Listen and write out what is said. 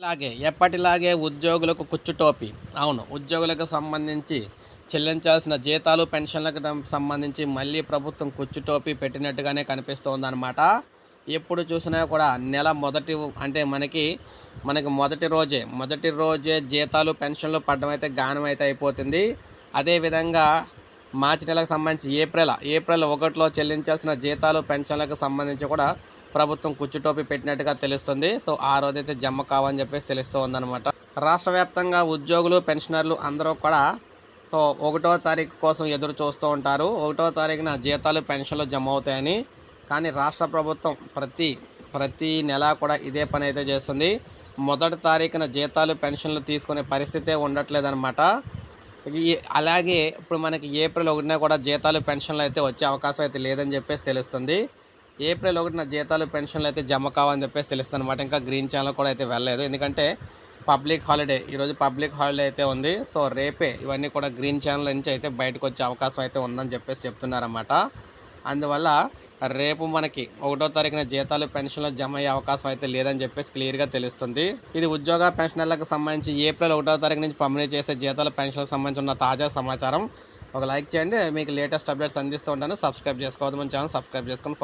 ఇలాగే ఎప్పటిలాగే ఉద్యోగులకు కుచ్చుటోపి అవును ఉద్యోగులకు సంబంధించి చెల్లించాల్సిన జీతాలు పెన్షన్లకు సంబంధించి మళ్ళీ ప్రభుత్వం కుచ్చుటోపి పెట్టినట్టుగానే కనిపిస్తోందన్నమాట. ఎప్పుడు చూసినా కూడా నెల మొదటి అంటే మనకి మనకి మొదటి రోజే మొదటి రోజే జీతాలు పెన్షన్లు పడడం అయితే గానం అయితే అయిపోతుంది అదేవిధంగా మార్చి నెలకు సంబంధించి ఏప్రిల్ ఏప్రిల్ ఒకటిలో చెల్లించాల్సిన జీతాలు పెన్షన్లకు సంబంధించి కూడా ప్రభుత్వం కుచ్చుటోపి పెట్టినట్టుగా తెలుస్తుంది. సో ఆ రోజైతే జమ కావని చెప్పేసి తెలుస్తూ ఉందన్నమాట. రాష్ట్ర వ్యాప్తంగా ఉద్యోగులు పెన్షనర్లు అందరూ కూడా సో ఒకటో తారీఖు కోసం ఎదురు చూస్తూ ఉంటారు. ఒకటో తారీఖున జీతాలు పెన్షన్లు జమ అవుతాయని. కానీ రాష్ట్ర ప్రభుత్వం ప్రతి ప్రతి నెల కూడా ఇదే పని అయితే చేస్తుంది. మొదటి తారీఖున జీతాలు పెన్షన్లు తీసుకునే పరిస్థితే ఉండట్లేదన్నమాట. అలాగే ఇప్పుడు మనకి ఏప్రిల్ ఒకటిన కూడా జీతాలు పెన్షన్లు అయితే వచ్చే అవకాశం అయితే లేదని చెప్పేసి తెలుస్తుంది. ఏప్రిల్ ఒకటి నా జీతాలు పెన్షన్లు అయితే జమ కావని చెప్పేసి తెలుస్తుంది అనమాట ఇంకా గ్రీన్ ఛానల్ కూడా అయితే వెళ్ళలేదు. ఎందుకంటే పబ్లిక్ హాలిడే ఈరోజు పబ్లిక్ హాలిడే అయితే ఉంది. సో రేపే ఇవన్నీ కూడా గ్రీన్ ఛానల్ నుంచి అయితే బయటకు వచ్చే అవకాశం అయితే ఉందని చెప్పేసి చెప్తున్నారన్నమాట. అందువల్ల రేపు మనకి ఒకటో తారీఖున జీతాలు పెన్షన్లు జమ అయ్యే అవకాశం అయితే లేదని చెప్పేసి క్లియర్గా తెలుస్తుంది. ఇది ఉద్యోగ పెన్షనర్లకు సంబంధించి ఏప్రిల్ ఒకటో తారీఖు నుంచి పంపిణీ చేసే జీతాల పెన్షన్లకు సంబంధించి ఉన్న తాజా సమాచారం. ఒక లైక్ చేయండి. మీకు లేటెస్ట్ అప్డేట్స్ అందిస్తూ ఉంటాను. సబ్స్క్రైబ్ చేసుకోవద్దు. మన ఛానల్ సబ్స్క్రైబ్ చేసుకొని